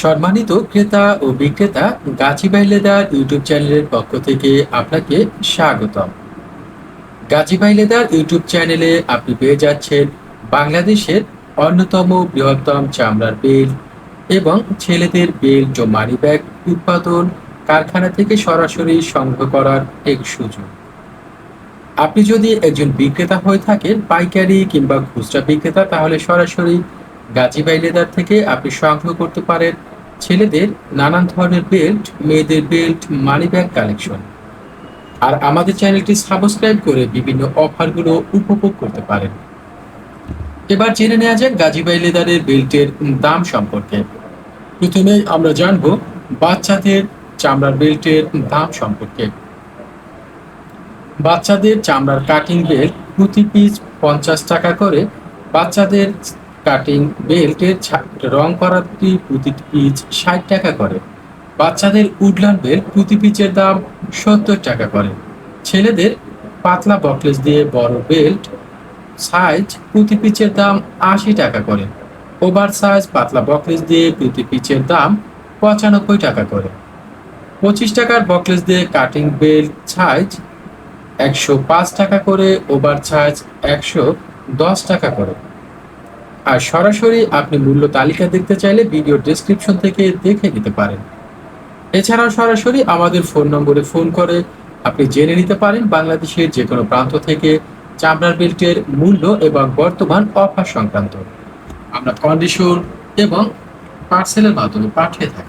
সম্মানিত ক্রেতা ও বিক্রেতা গাজীবাই লেদার ইউটিউব চ্যানেলের পক্ষ থেকে আপনাকে স্বাগতম। গাজীবাই লেদার ইউটিউব চ্যানেলে আপনি পেয়ে যাচ্ছেন বাংলাদেশের অন্যতম বৃহত্তম চামড়ার বেল্ট এবং ছেলেদের বেল্ট ও মানি ব্যাগ উৎপাদন কারখানা থেকে সরাসরি সংগ্রহ করার এক সুযোগ। আপনি যদি একজন বিক্রেতা হয়ে থাকেন, পাইকারি কিংবা খুচরা বিক্রেতা, তাহলে সরাসরি গাজীবাই লেদার থেকে আপনি সংগ্রহ করতে পারেন ছেলেদের নানান ধরনের বেল্ট, মেয়েদের বেল্ট মানি ব্যাগ কালেকশন আর আমাদের চ্যানেলটি সাবস্ক্রাইব করে বিভিন্ন অফারগুলো উপভোগ করতে পারেন। এবার জেনে নেওয়া যাক গাজীবাই লেদারের বেল্টের দাম সম্পর্কে। প্রথমে আমরা জানব বাচ্চাদের চামড়ার বেল্টের দাম সম্পর্কে। বাচ্চাদের চামড়ার কাটিং বেল্ট প্রতি পিস পঞ্চাশ টাকা করে। বাচ্চাদের কাটিং বেল্টের রং করাটি প্রতি পিচ ষাট টাকা করে। বাচ্চাদের উডলান বেল্ট প্রতি পিচের দাম সত্তর টাকা করে। ছেলেদের পাতলা বকলেস দিয়ে বড় বেল্ট সাইজ প্রতি পিচের দাম আশি টাকা করে। ওভার সাইজ পাতলা বকলেস দিয়ে প্রতি পিচের দাম পঁচানব্বই টাকা করে। পঁচিশ টাকার বকলেস দিয়ে কাটিং বেল্ট সাইজ একশো পাঁচ টাকা করে, ওভার সাইজ একশো দশ টাকা করে। আর সরাসরি আপনি মূল্য তালিকা দেখতে চাইলে ভিডিও ডেসক্রিপশন থেকে দেখে নিতে পারেন। এছাড়াও সরাসরি আমাদের ফোন নম্বরে ফোন করে আপনি জেনে নিতে পারেন বাংলাদেশের যে কোনো প্রান্ত থেকে চামড়ার বেল্টের মূল্য এবং বর্তমান অফার সংক্রান্ত। আমরা কন্ডিশন এবং পার্সেলের মাধ্যমে পাঠিয়ে থাকি।